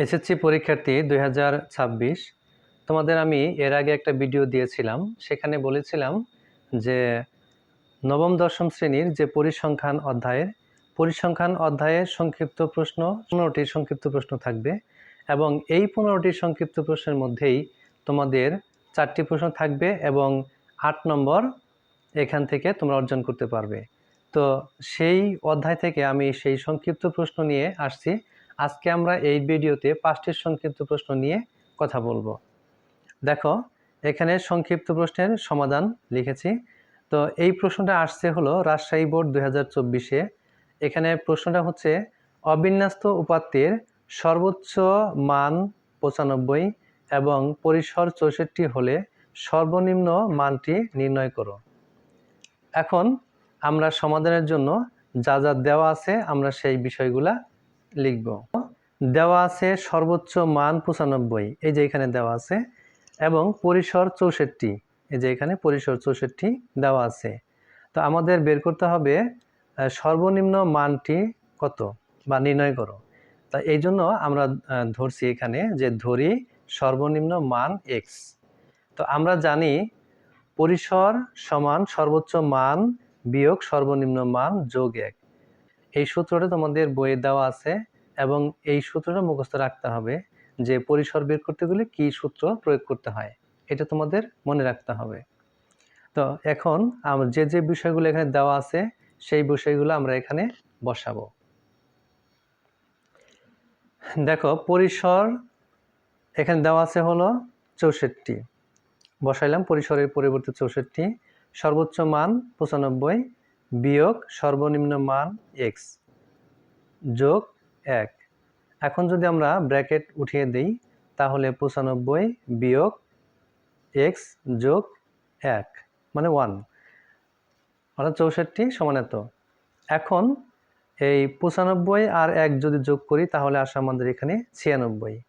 SSC পরীক্ষার্থী দু হাজার ছাব্বিশ, তোমাদের আমি এর আগে একটা ভিডিও দিয়েছিলাম, সেখানে বলেছিলাম যে নবম দশম শ্রেণির যে পরিসংখ্যান অধ্যায়ের পরিসংখ্যান অধ্যায়ের সংক্ষিপ্ত প্রশ্ন পনেরোটি সংক্ষিপ্ত প্রশ্ন থাকবে এবং এই পনেরোটি সংক্ষিপ্ত প্রশ্নের মধ্যেই তোমাদের চারটি প্রশ্ন থাকবে এবং আট নম্বর এখান থেকে তোমরা অর্জন করতে পারবে। তো সেই অধ্যায় থেকে আমি সেই সংক্ষিপ্ত প্রশ্ন নিয়ে আসছি। আজকে আমরা এই ভিডিওতে পাঁচটি সংক্ষিপ্ত প্রশ্ন নিয়ে কথা বলব। দেখো, এখানে সংক্ষিপ্ত প্রশ্নের সমাধান লিখেছি। তো এই প্রশ্নটা আসছে হলো রাজশাহী বোর্ড দুই হাজার চব্বিশে। এখানে প্রশ্নটা হচ্ছে, অবিন্যস্ত উপাত্তের সর্বোচ্চ মান পঁচানব্বই এবং পরিসর চৌষট্টি হলে সর্বনিম্ন মানটি নির্ণয় করো। এখন আমরা সমাধানের জন্য যা যা দেওয়া আছে আমরা সেই বিষয়গুলা লিখব। দেওয়া আছে সর্বোচ্চ মান পঁচানব্বই, এই যে এখানে দেওয়া আছে, এবং পরিসর চৌষট্টি, এই যে এখানে পরিসর চৌষট্টি দেওয়া আছে। তো আমাদের বের করতে হবে সর্বনিম্ন মানটি কত বা নির্ণয় করো। তা এই জন্য আমরা ধরছি এখানে যে ধরি সর্বনিম্ন মান এক্স তো আমরা জানি পরিসর সমান সর্বোচ্চ মান বিয়োগ সর্বনিম্ন মান যোগ এক। এই সূত্রটা তোমাদের বইয়ে দেওয়া আছে এবং এই সূত্রটা মুখস্থ রাখতে হবে যে পরিসর বের করতে গেলে কি সূত্র প্রয়োগ করতে হয়, এটা তোমাদের মনে রাখতে হবে। তো এখন যে যে বিষয়গুলো এখানে দেওয়া আছে, সেই বিষয়গুলো আমরা এখানে বসাবো। দেখো, পরিসর এখানে দেওয়া আছে হলো চৌষট্টি। বসাইলাম পরিসরের পরিবর্তে চৌষট্টি, সর্বোচ্চ মান পঁচানব্বই বিয়োগ সর্বনিম্ন মান এক্স যোগ এক। এখন যদি আমরা ব্র্যাকেট উঠিয়ে দিই, তাহলে পঁচানব্বই বিয়োগ এক্স যোগ এক মানে ওয়ান। অর্থাৎ চৌষট্টি সমান এত। এখন এই পঁচানব্বই আর এক যদি যোগ করি, তাহলে আসে আমাদের এখানে ছিয়ানব্বই।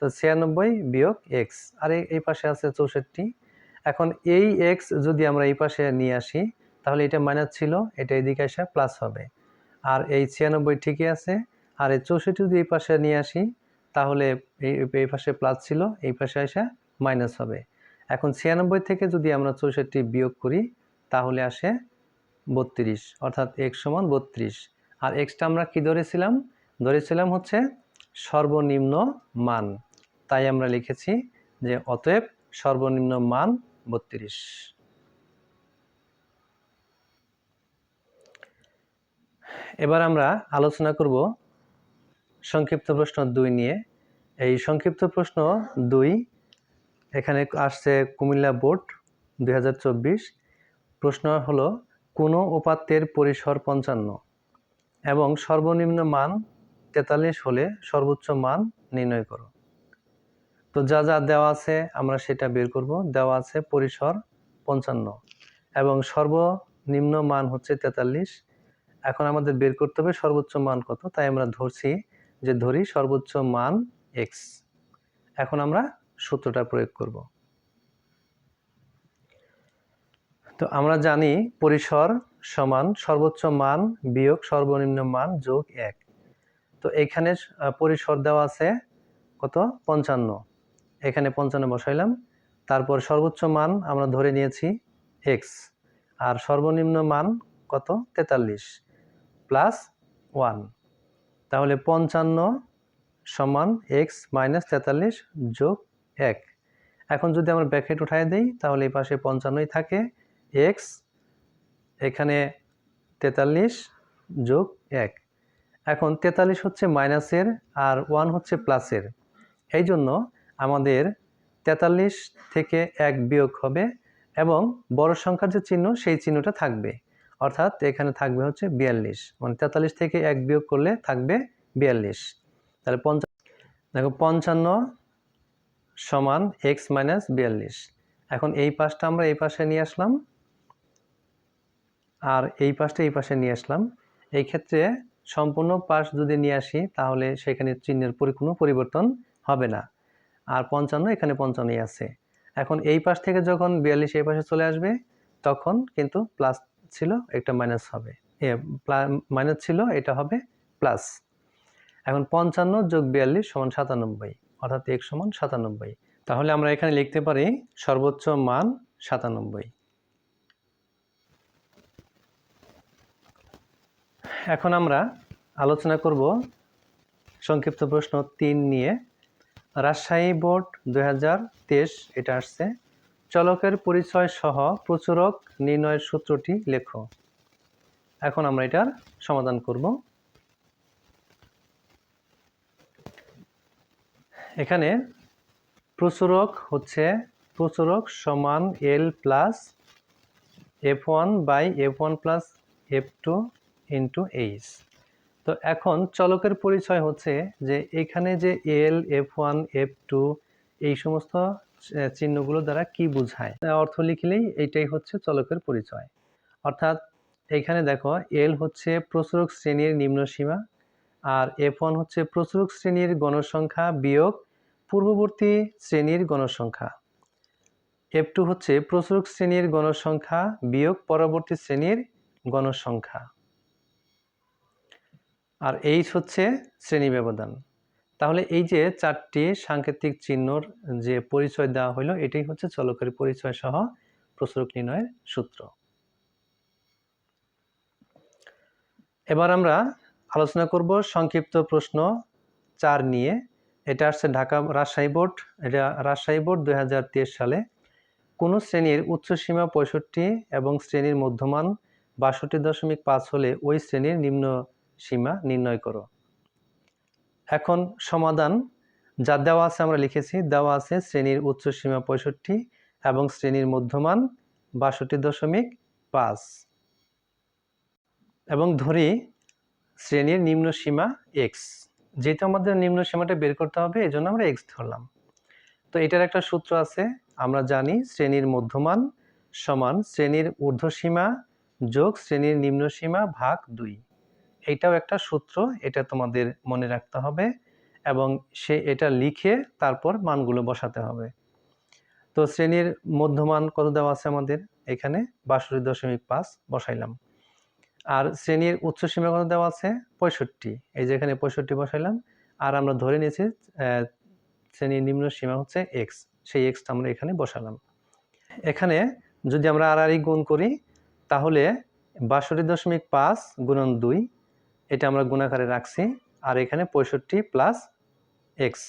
তো ছিয়ানব্বই বিয়োগ এক্স। আর এই- পাশে আছে চৌষট্টি। এখন এই এক্স যদি আমরা এই পাশে নিয়ে আসি, তাহলে এটা মাইনাস ছিল, এটা এদিকে এসে প্লাস হবে। আর এই ছিয়ানব্বই ঠিকই আছে। আর এই চৌষট্টি যদি এই পাশে নিয়ে আসি, তাহলে এই পাশে প্লাস ছিল, এই পাশে এসে মাইনাস হবে। এখন ছিয়ানব্বই থেকে যদি আমরা চৌষট্টি বিয়োগ করি, তাহলে আসে বত্রিশ, অর্থাৎ এক্স সমান বত্রিশ। আর এক্সটা আমরা কি ধরেছিলাম? ধরেছিলাম হচ্ছে সর্বনিম্ন মান। তাই আমরা লিখেছি যে অতএব সর্বনিম্ন মান বত্রিশ। এবার আমরা আলোচনা করব সংক্ষিপ্ত প্রশ্ন দুই নিয়ে। এই সংক্ষিপ্ত প্রশ্ন দুই, এখানে আসছে কুমিল্লা বোর্ড দু হাজার চব্বিশ। প্রশ্ন হলো, কোনো উপাত্তের পরিসর পঞ্চান্ন? এবং সর্বনিম্ন মান তেতাল্লিশ হলে সর্বোচ্চ মান নির্ণয় করো। তো যা যা দেওয়া আছে আমরা সেটা বের করব। দেওয়া আছে পরিসর পঞ্চান্ন এবং সর্বনিম্ন মান হচ্ছে তেতাল্লিশ। এখন আমাদের বের করতে হবে সর্বোচ্চ মান কত, তাই আমরা ধরছি যে ধরি সর্বোচ্চ মান এক্স এখন আমরা সূত্রটা প্রয়োগ করব। তো আমরা জানি পরিসর সমান সর্বোচ্চ মান বিয়োগ সর্বনিম্ন মান যোগ এক। তো এখানে পরিসর দেওয়া আছে কত? পঞ্চান্ন। এখানে পঞ্চান্ন বসাইলাম। তারপর সর্বোচ্চ মান আমরা ধরে নিয়েছি এক্স আর সর্বনিম্ন মান কত? তেতাল্লিশ। Plus one. তাহলে পঞ্চান্ন সমান এক্স মাইনাস তেতাল্লিশ যোগ এক। এখন যদি আমরা ব্র্যাকেট উঠাই দিই, তাহলে এই পাশে পঞ্চান্নই থাকে। এক্স এখানে তেতাল্লিশ যোগ এক। এখন তেতাল্লিশ হচ্ছে মাইনাসের আর ওয়ান হচ্ছে প্লাসের এই জন্য আমাদের তেতাল্লিশ থেকে এক বিয়োগ হবে এবং বড় সংখ্যার যে চিহ্ন, সেই চিহ্নটা থাকবে। অর্থাৎ এখানে থাকবে হচ্ছে বিয়াল্লিশ। মানে তেতাল্লিশ থেকে এক বিয়োগ করলে থাকবে বিয়াল্লিশ। তাহলে পঞ্চাশ দেখো পঞ্চান্ন সমান এক্স মাইনাস বিয়াল্লিশ। এখন এই পাশটা আমরা এই পাশে নিয়ে আসলাম। আর এই পাশটা এই পাশে নিয়ে আসলাম। এই ক্ষেত্রে সম্পূর্ণ পাশ যদি নিয়ে আসি, তাহলে সেখানে চিহ্নের কোনো পরিবর্তন হবে না। আর পঞ্চান্ন, এখানে পঞ্চান্নই আছে। এখন এই পাশ থেকে যখন বিয়াল্লিশ এই পাশে চলে আসবে, তখন কিন্তু প্লাস ছিল একটা মাইনাস হবে। মাইনাস ছিল, এটা হবে প্লাস এখন পঞ্চান্ন যোগ বিয়াল্লিশ সমান সাতানব্বই, অর্থাৎ এক সমান সাতানব্বই। তাহলে আমরা এখানে লিখতে পারি সর্বোচ্চ মান সাতানব্বই। এখন আমরা আলোচনা করব সংক্ষিপ্ত প্রশ্ন তিন নিয়ে। রাজশাহী বোর্ড দু হাজার তেইশ, এটা আসছে। চলকের পরিচয় সহ প্রচুরক নির্ণয়ের সূত্রটি লেখো। এখন আমরা এটার সমাধান করব। এখানে প্রচুরক হচ্ছে প্রচুরক সমান L plus F one by F one plus F two into H তো এখন চলকের পরিচয় হচ্ছে যে এখানে যে L F one F two এই সমস্ত চিহ্নগুলো দ্বারা কি বোঝায়? অর্থ লিখলেই এইটাই হচ্ছে চলকের পরিচয়। অর্থাৎ এখানে দেখো এল হচ্ছে প্রচুরক শ্রেণির নিম্ন সীমা, আর এফ ওয়ান হচ্ছে প্রচুরক শ্রেণির গণসংখ্যা বিয়োগ পূর্ববর্তী শ্রেণির গণসংখ্যা। এফ টু হচ্ছে প্রচুরক শ্রেণির গণসংখ্যা বিয়োগ পরবর্তী শ্রেণির গণসংখ্যা। আর এইচ হচ্ছে শ্রেণি ব্যবধান। তাহলে এই যে চারটি সাংকেতিক চিহ্নর যে পরিচয় দেওয়া হলো এটাই হচ্ছে চলকের পরিচয় সহ প্রচুরক নির্ণয়ের সূত্র। এবার আমরা আলোচনা করব সংক্ষিপ্ত প্রশ্ন চার নিয়ে। এটা আসছে ঢাকা রাজশাহী বোর্ড। এটা রাজশাহী বোর্ড দু হাজার তেইশ সালে। কোন শ্রেণির উচ্চ সীমা পঁয়ষট্টি এবং শ্রেণির মধ্যমান বাষট্টি দশমিক পাঁচ হলে ওই শ্রেণির নিম্ন সীমা নির্ণয় করো। এখন সমাধান, যা দেওয়া আছে আমরা লিখেছি, দেওয়া আছে শ্রেণির উচ্চ সীমা পঁয়ষট্টি এবং শ্রেণির মধ্যমান বাষট্টি দশমিক পাঁচ। এবং ধরি শ্রেণির নিম্ন সীমা এক্স যেহেতু আমাদের নিম্ন সীমাটা বের করতে হবে, এই জন্য আমরা এক্স ধরলাম। তো এটার একটা সূত্র আছে, আমরা জানি শ্রেণির মধ্যমান সমান শ্রেণির ঊর্ধ্বসীমা যোগ শ্রেণির নিম্ন সীমা ভাগ দুই। এইটাও একটা সূত্র, এটা তোমাদের মনে রাখতে হবে এবং সে এটা লিখে তারপর মানগুলো বসাতে হবে। তো শ্রেণির মধ্যমান কত দেওয়া আছে আমাদের? এখানে বাষট্টি দশমিক পাঁচ বসাইলাম। আর শ্রেণির উচ্চ সীমা কত দেওয়া আছে? পঁয়ষট্টি। এই যে এখানে পঁয়ষট্টি বসাইলাম, আর আমরা ধরে নিয়েছি শ্রেণির নিম্ন সীমা হচ্ছে এক্স সেই এক্সটা আমরা এখানে বসালাম। এখানে যদি আমরা আর গুণ করি, তাহলে বাষট্টি দশমিক পাঁচ গুণন দুই এটা আমরা গুণাকারে রাখছি, আর এখানে পঁয়ষট্টি প্লাস এক্স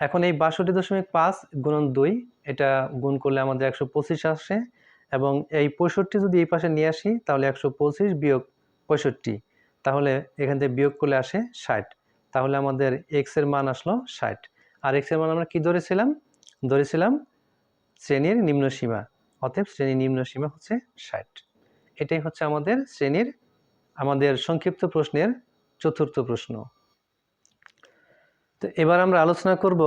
এখন এই বাষট্টি দশমিক পাঁচ গুণন দুই, এটা গুণ করলে আমাদের একশো পঁচিশ আসে, এবং এই পঁয়ষট্টি যদি এই পাশে নিয়ে আসি, তাহলে একশো পঁচিশ বিয়োগ পঁয়ষট্টি। তাহলে এখান থেকে বিয়োগ করলে আসে ষাট। তাহলে আমাদের এক্সের মান আসলো ষাট। আর এক্সের মান আমরা কি ধরেছিলাম? ধরেছিলাম শ্রেণির নিম্ন সীমা অতএব শ্রেণির নিম্ন সীমা হচ্ছে ষাট। এটাই হচ্ছে আমাদের শ্রেণির আমাদের সংক্ষিপ্ত প্রশ্নের চতুর্থ প্রশ্ন। তো এবার আমরা আলোচনা করব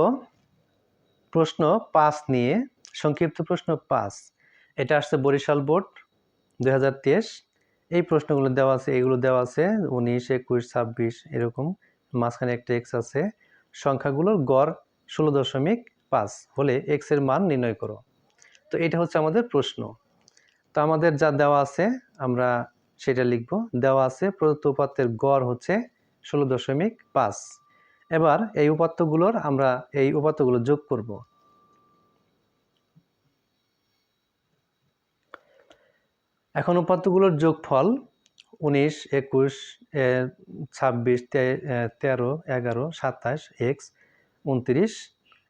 প্রশ্ন পাঁচ নিয়ে, সংক্ষিপ্ত প্রশ্ন পাঁচ। এটা আসছে বরিশাল বোর্ড দু হাজার তেইশ। এই প্রশ্নগুলো দেওয়া আছে, এগুলো দেওয়া আছে উনিশ, একুশ, ছাব্বিশ, এরকম। মাঝখানে একটা এক্স আছে। সংখ্যাগুলোর গড় ষোলো দশমিক পাঁচ, হলে এক্সের মান নির্ণয় করো। তো এটা হচ্ছে আমাদের প্রশ্ন। তো আমাদের যা দেওয়া আছে, আমরা সেটা লিখব। দেওয়া আছে, প্রদত্ত উপাত্তের গড় হচ্ছে ষোলো দশমিক পাঁচ। এবার এই উপাত্তগুলোর আমরা এই উপাত্তগুলো যোগ করব। এখন উপাত্তগুলোর যোগফল উনিশ, একুশ ছাব্বিশ তেরো, এগারো, সাতাশ, এক্স, উনত্রিশ।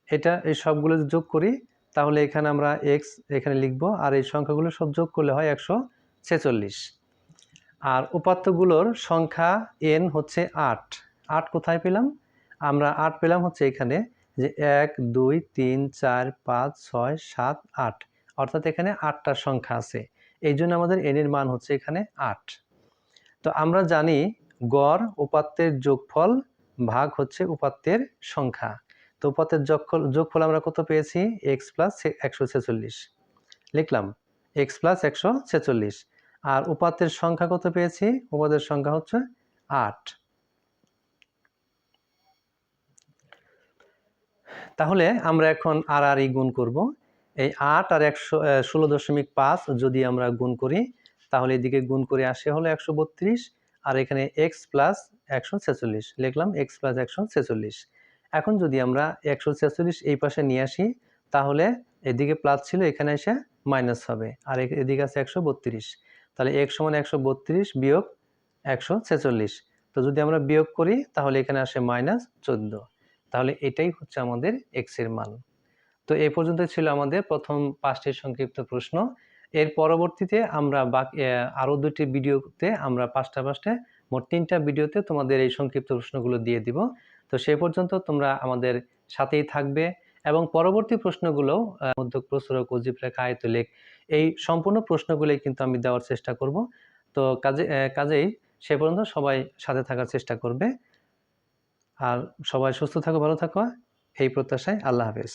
এটা এই সবগুলো যোগ করি, তাহলে এখানে আমরা এক্স এখানে লিখব, আর এই সংখ্যাগুলো সব যোগ করলে হয় একশো ছেচল্লিশ। আর উপাত্তগুলোর সংখ্যা এন হচ্ছে আট। আট কোথায় পেলাম? আমরা আট পেলাম হচ্ছে এখানে যে এক, দুই, তিন, চার, পাঁচ, ছয়, সাত, আট। অর্থাৎ এখানে আটটা সংখ্যা আছে। এই জন্য আমাদের এন এর মান হচ্ছে এখানে আট। তো আমরা জানি গড় উপাত্তের যোগফল ভাগ হচ্ছে উপাত্তের সংখ্যা। তো উপাত্তের যোগফল যোগফল আমরা কত পেয়েছি? এক্স প্লাস একশো ছেচল্লিশ। লিখলাম এক্স প্লাস একশো ছেচল্লিশ। আর উপাত্তের সংখ্যা কত পেয়েছি? উপাদের সংখ্যা হচ্ছে আট। তাহলে আমরা এখন আর আর ই গুণ করব। এই আট আর একশো ষোলো দশমিক পাঁচ যদি আমরা গুণ করি, তাহলে এদিকে গুণ করে আসে হলো একশো বত্রিশ, আর এখানে এক্স প্লাস একশো ছেচল্লিশ। লিখলাম এক্স প্লাস একশো ছেচল্লিশ। এখন যদি আমরা একশো ছেচল্লিশ এই পাশে নিয়ে আসি, তাহলে এদিকে প্লাস ছিল, এখানে এসে মাইনাস হবে। আর এদিকে আছে একশো বত্রিশ। তাহলে এক সমান একশো বত্রিশ বিয়োগ একশো ছেচল্লিশ। তো যদি আমরা বিয়োগ করি, তাহলে এখানে আসে মাইনাস চোদ্দ। তাহলে এটাই হচ্ছে আমাদের এক্সের মান। তো এই পর্যন্ত ছিল আমাদের প্রথম পাঁচটি সংক্ষিপ্ত প্রশ্ন। এর পরবর্তীতে আমরা বাকি আরও দুটি ভিডিওতে আমরা পাঁচটা পাঁচটা, মোট তিনটা ভিডিওতে তোমাদের এই সংক্ষিপ্ত প্রশ্নগুলো দিয়ে দিব। তো সে পর্যন্ত তোমরা আমাদের সাথেই থাকবে। এবং পরবর্তী প্রশ্নগুলো মধ্যক প্রসরক অজিব রেখা আয়তলেখ, এই সম্পূর্ণ প্রশ্নগুলোই কিন্তু আমি দেওয়ার চেষ্টা করব। তো কাজে কাজেই সে পর্যন্ত সবাই সাথে থাকার চেষ্টা করবে। আর সবাই সুস্থ থাকো, ভালো থাকো। এই প্রত্যাশায় আল্লাহ হাফেজ।